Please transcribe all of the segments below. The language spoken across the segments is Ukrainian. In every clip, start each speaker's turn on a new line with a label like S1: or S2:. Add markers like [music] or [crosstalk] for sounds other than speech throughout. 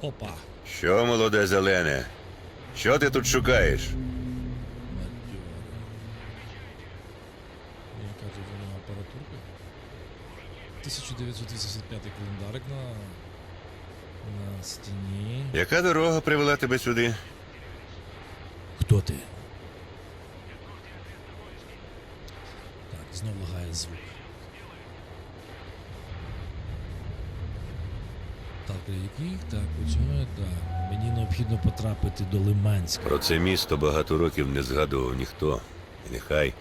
S1: Опа.
S2: Що, молоде зелене? Що ти тут шукаєш?
S1: Яка тут нього апаратурка? 1985 календарик на, на стіні.
S2: Яка дорога привела тебе сюди?
S1: Хто ти? Так, знов лагає звук. Так, який? Так, у так. Мені необхідно потрапити до Лиманська.
S2: Про це місто багато років не згадував ніхто. І нехай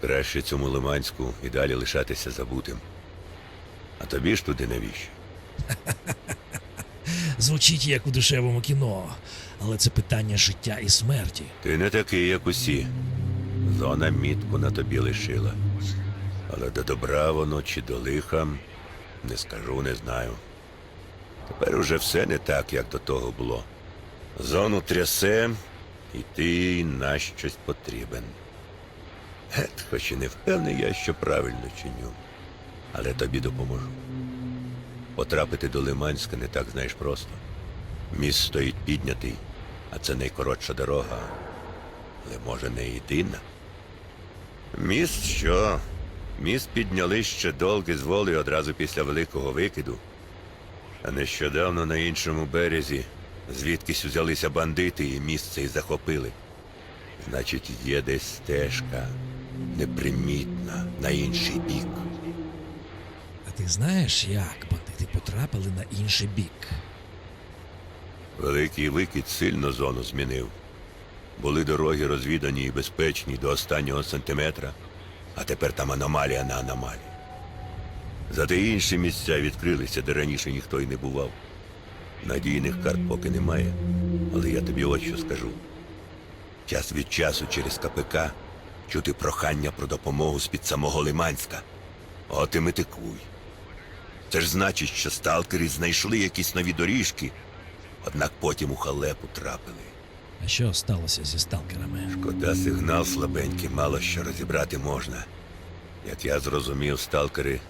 S2: краще цьому Лиманську і далі лишатися забутим. А тобі ж туди навіщо? [laughs]
S1: Звучить як у дешевому кіно, але це питання життя і смерті.
S2: Ти не такий, як усі. Зона мітку на тобі лишила. Але до добра воно чи до лиха не скажу, не знаю. Тепер уже все не так, як до того було. Зону трясе, і ти їй на щось потрібен. Гет, хоч і не впевнений я, що правильно чиню, але тобі допоможу. Потрапити до Лиманська не так знаєш просто. Міст стоїть піднятий, а це найкоротша дорога. Але може не єдина. Міст що? Міст підняли ще долги з воли одразу після великого викиду. А нещодавно на іншому березі звідкись узялися бандити і місце і захопили. Значить, є десь стежка непримітна на інший бік.
S1: А ти знаєш, як бандити потрапили на інший бік?
S2: Великий викид сильно зону змінив. Були дороги розвідані і безпечні до останнього сантиметра, а тепер там аномалія на аномалії. Зате інші місця відкрилися, де раніше ніхто й не бував. Надійних карт поки немає, але я тобі ось що скажу. Час від часу через КПК чути прохання про допомогу з-під самого Лиманська. От і метикуй. Це ж значить, що сталкери знайшли якісь нові доріжки, однак потім у халепу трапили.
S1: А що сталося зі сталкерами?
S2: Шкода, сигнал слабенький, мало що розібрати можна. Як я зрозумів, сталкери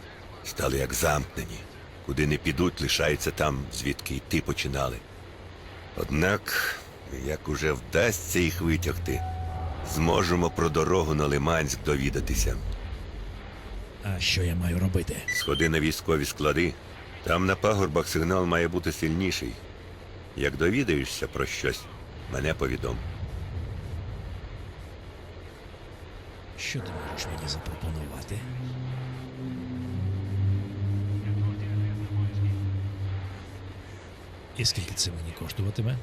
S2: стали як замкнені. Куди не підуть, лишаються там, звідки йти починали. Однак, як уже вдасться їх витягти, зможемо про дорогу на Лиманськ довідатися.
S1: А що я маю робити?
S2: Сходи на військові склади. Там на пагорбах сигнал має бути сильніший. Як довідаєшся про щось, мене повідом.
S1: Що ти можеш мені запропонувати? І скільки це мені коштуватиме?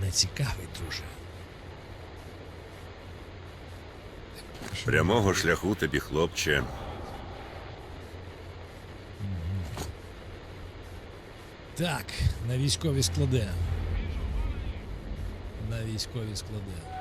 S1: Не цікавий, друже.
S2: Прямого шляху тобі, хлопче.
S1: Так, на військові склади. На військові склади.